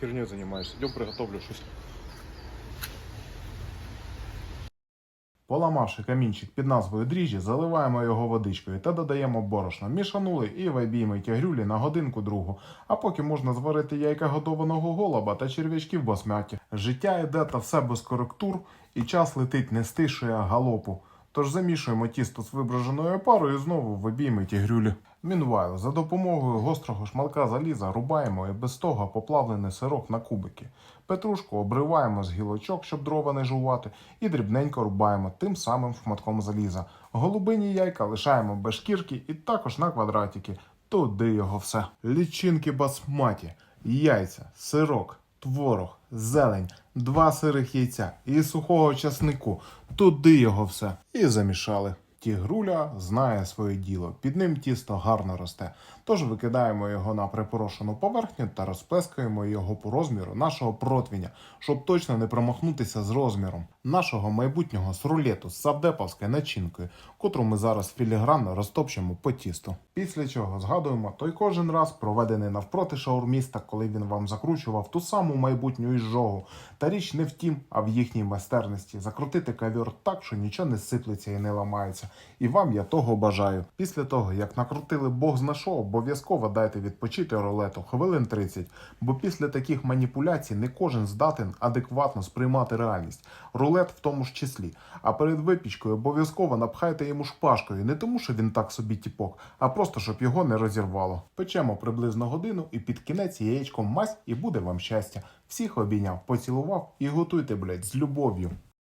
херней занимаешься. Идем приготовлю щось. Поламавши камінчик під назвою дріжджі, заливаємо його водичкою та додаємо борошно. Мішанули і вибіймо тягрюлі на годинку другу. А поки можна зварити яйка годованого голуба та черв'ячків басмяті. Життя йде та все без коректур, і час летить не стишує галопу. Тож замішуємо тісто з вибраженою парою і знову вибіймо тігрюлі. Мінвайл, за допомогою гострого шмалка заліза рубаємо і без того поплавлений сирок на кубики. Петрушку обриваємо з гілочок, щоб дрова не жувати, і дрібненько рубаємо тим самим шматком заліза. Голубині яйка лишаємо без шкірки і також на квадратики. Туди його все. Лічинки басматі, яйця, сирок, творог, зелень, два сирих яйця і сухого часнику. Туди його все. І замішали. Тігруля знає своє діло, під ним тісто гарно росте. Тож викидаємо його на припорошену поверхню та розплескаємо його по розміру нашого противня, щоб точно не промахнутися з розміром нашого майбутнього з рулету з савдеповською начинкою, котру ми зараз філігранно розтопчемо по тісту. Після чого згадуємо той кожен раз проведений навпроти шаурміста, коли він вам закручував ту саму майбутню іжогу. Та річ не в тім, а в їхній майстерності закрутити кавір так, що нічого не сиплеться і не ламається. І вам я того бажаю. Після того, як накрутили Бог зна що, обов'язково дайте відпочити рулету хвилин 30, бо після таких маніпуляцій не кожен здатен адекватно сприймати реальність. Рулет в тому ж числі. А перед випічкою обов'язково напхайте йому шпажкою, не тому, що він так собі тіпок, а просто щоб його не розірвало. Печемо приблизно годину і під кінець яєчком мазь і буде вам щастя. Всіх обійняв, поцілував і готуйте, блядь, з любов'ю.